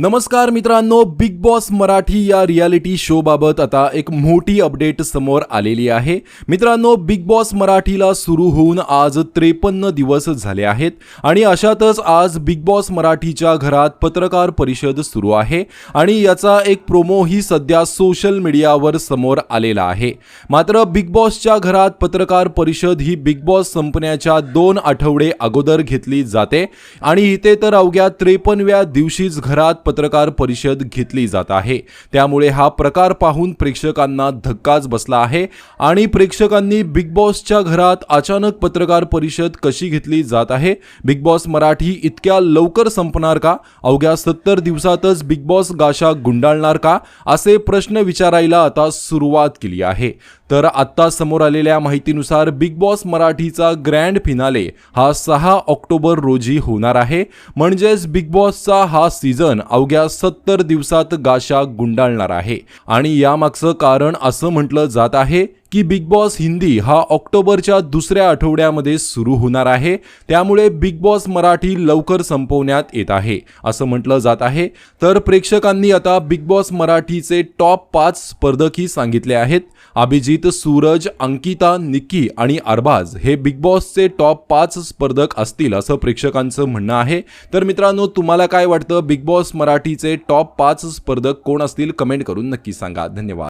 नमस्कार मित्रांनो big boss Marathi या रियालिटी शो बाबत आता एक मोठी अपडेट समोर आलेली आहे. मित्रांनो बिग बॉस मराठीला सुरू होऊन आज त्रेपन्न दिवस झाले आहेत आणि अशातच आज बिग बॉस मराठीच्या घरात पत्रकार परिषद सुरू आहे आणि याचा एक प्रोमोही सध्या सोशल मीडियावर समोर आलेला आहे. मात्र बिग बॉसच्या घरात पत्रकार परिषद ही बिग बॉस संपण्याच्या दोन आठवडे अगोदर घेतली जाते आणि इथे तर अवघ्या त्रेपन्नव्या दिवशीच घरात पत्रकार परिषद घेतली जात आहे. त्यामुळे हा प्रकार पाहून प्रेक्षकांना धक्काच बसला आहे आणि प्रेक्षकांनी बिग बॉसच्या घरात अचानक पत्रकार परिषद कशी घेतली जात आहे? बिग बॉस मराठी इतक्या लवकर संपणार का? अवघ्या सत्तर दिवसातच बिग बॉस गाशा गुंडाळणार का? असे प्रश्न विचारायला आता सुरुवात केली आहे. तर आत्ता समोर आलेल्या माहितीनुसार बिग बॉस मराठीचा ग्रँड फिनाले हा सहा ऑक्टोबर रोजी होणार आहे. म्हणजेच बिग बॉसचा हा सीझन अवघ्या सत्तर दिवसात गाशा गुंडाळणार आहे. आणि यामागचं कारण असं म्हटलं जात आहे की बिग बॉस हिंदी हा ऑक्टोबरच्या दुसऱ्या आठवड्यामध्ये सुरू होणार आहे. त्यामुळे बिग बॉस मराठी लवकर संपवण्यात येत आहे असं म्हटलं जात आहे. तर प्रेक्षकांनी आता बिग बॉस मराठीचे टॉप पाच स्पर्धकही सांगितले आहेत. अभिजित सूरज अंकिता निक्की आणि अरबाज हे बिग बॉसचे टॉप पाच स्पर्धक असतील असं प्रेक्षकांचं म्हणणं आहे. तर मित्रांनो तुम्हाला काय वाटतं? बिग बॉस मराठीचे टॉप पाच स्पर्धक कोण असतील? कमेंट करून नक्की सांगा. धन्यवाद.